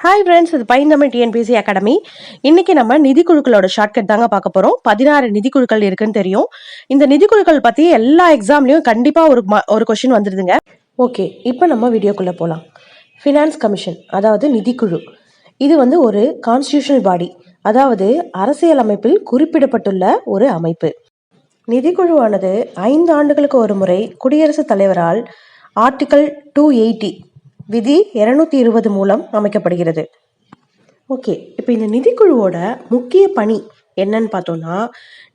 Hi friends இது பைந்தமிழ் TNPSC academy இன்னைக்கு நம்ம நிதிக்குழுக்களோட ஷார்ட்கட் தாங்க பார்க்க போகிறோம் பதினாறு நிதிக்குழுக்கள் இருக்குன்னு தெரியும். இந்த நிதிக்குழுக்கள் பற்றி எல்லா எக்ஸாம்லையும் கண்டிப்பாக ஒரு ம- ஒரு கொஷின் வந்துடுதுங்க ஓகே இப்போ நம்ம வீடியோக்குள்ளே போகலாம் ஃபினான்ஸ் கமிஷன் அதாவது நிதிக்குழு. இது வந்து ஒரு கான்ஸ்டியூஷனல் பாடி அதாவது அரசியல் அமைப்பில் குறிப்பிடப்பட்டுள்ள ஒரு அமைப்பு. நிதிக்குழுவானது ஐந்து ஆண்டுகளுக்கு ஒரு முறை குடியரசுத் தலைவரால் ஆர்டிக்கல் டூ எயிட்டி விதி இருநூற்றி இருபது மூலம் அமைக்கப்படுகிறது. ஓகே இப்போ இந்த நிதிக்குழுவோட முக்கிய பணி என்னன்னு பார்த்தோம்னா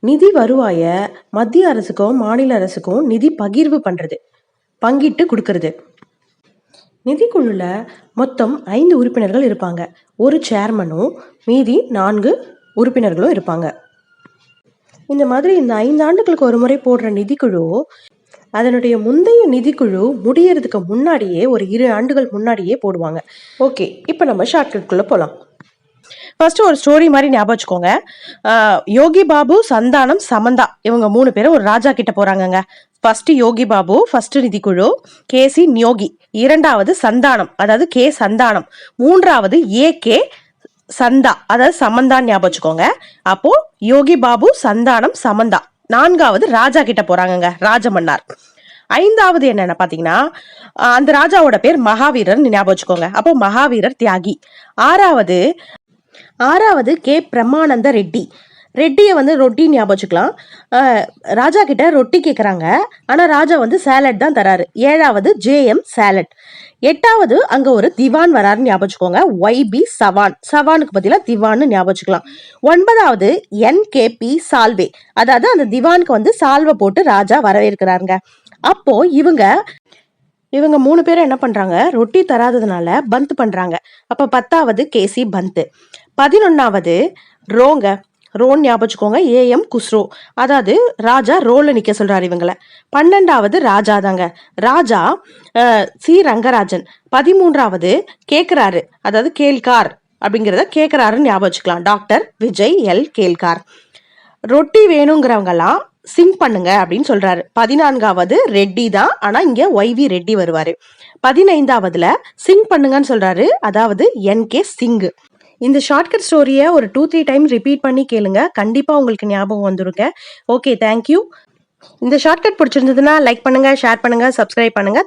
நிதி வருவாயை மத்திய அரசுக்கும் மாநில அரசுக்கும் நிதி பகிர்வு பண்ணுறது பங்கிட்டு கொடுக்கறது. நிதிக்குழுல மொத்தம் ஐந்து உறுப்பினர்கள் இருப்பாங்க. ஒரு சேர்மனும் மீதி நான்கு உறுப்பினர்களும் இருப்பாங்க. இந்த மாதிரி இந்த ஐந்து ஆண்டுகளுக்கு ஒரு முறை போடுற நிதிக்குழு அதனுடைய முந்தைய நிதிக்குழு முடியறதுக்கு முன்னாடியே ஒரு இரு ஆண்டுகள் முன்னாடியே போடுவாங்க. ஓகே இப்போ நம்ம ஷார்ட்கட்குள்ளே போகலாம் ஃபர்ஸ்ட் ஒரு ஸ்டோரி மாதிரி ஞாபகம் வச்சுக்கோங்க. யோகி பாபு சந்தானம் சமந்தா இவங்க மூணு பேரும் ஒரு ராஜா கிட்ட போறாங்கங்க. ஃபர்ஸ்ட் யோகி பாபு ஃபர்ஸ்ட் நிதிக்குழு கே சி நியோகி இரண்டாவது சந்தானம் அதாவது கே சந்தானம் மூன்றாவது ஏ கே சந்தா அதாவது சமந்தான் ஞாபகம் வச்சுக்கோங்க. அப்போ யோகி பாபு சந்தானம் சமந்தா. நான்காவது ராஜா கிட்ட போறாங்கங்க ராஜமன்னார். ஐந்தாவது என்னென்ன பாத்தீங்கன்னா அந்த ராஜாவோட பேர் மகாவீரர் ஞாபகம் வச்சுக்கோங்க. அப்போ மகாவீரர் தியாகி. ஆறாவது ஆறாவது கே பிரம்மானந்த ரெட்டி. ரெட்டியை வந்து ரொட்டி ஞாபகம் வச்சுக்கலாம். ராஜா கிட்ட ரொட்டி கேட்குறாங்க ஆனால் ராஜா வந்து சேலட் தான் தராரு. ஏழாவது ஜேஎம் சேலட் எட்டாவது அங்கே ஒரு திவான் வராருன்னு ஞாபகம் வச்சுக்கோங்க. ஒய்பி சவான். சவானுக்கு பதிலாக திவான்னு ஞாபகம் வச்சுக்கலாம். ஒன்பதாவது என்கேபி சால்வே. அதாவது அந்த திவானுக்கு வந்து சால்வை போட்டு ராஜா வரவேற்கிறாருங்க. அப்போ இவங்க இவங்க மூணு பேரும் என்ன பண்றாங்க? ரொட்டி தராததுனால பந்த் பண்றாங்க. அப்ப பத்தாவது கேசி பந்த். பதினொன்னாவது ரோங்க. ரோன் ஞாபகம் வச்சுக்கோங்க ஏஎம் குஸ்ரோ. அதாவது ராஜா ரோல நிக்க சொல்றாரு இவங்களை. பன்னெண்டாவது ராஜா தாங்க. ராஜா சி. ரங்கராஜன். பதிமூன்றாவது கேக்குறாரு. அதாவது கேல்கார் அப்படிங்கிறத கேக்குறாருன்னு ஞாபகம் வச்சுக்கலாம் டாக்டர் விஜய் எல். கேல்கார் ரொட்டி வேணுங்கிறவங்கலாம் சிங் பண்ணுங்க அப்படின்னு சொல்றாரு. பதினான்காவது ரெட்டி தான். ஆனா இங்க ஒய்வி ரெட்டி வருவாரு. பதினைந்தாவதுல சிங் பண்ணுங்கன்னு சொல்றாரு. அதாவது என் கே சிங் இந்த ஷார்ட்கட் ஸ்டோரியை ஒரு டூ த்ரீ டைம் ரிப்பீட் பண்ணி கேளுங்க. கண்டிப்பாக உங்களுக்கு ஞாபகம் வந்துருங்க. ஓகே தேங்க்யூ இந்த ஷார்ட்கட் பிடிச்சிருந்ததுன்னா லைக் பண்ணுங்கள் ஷேர் பண்ணுங்கள் சப்ஸ்கிரைப் பண்ணுங்கள்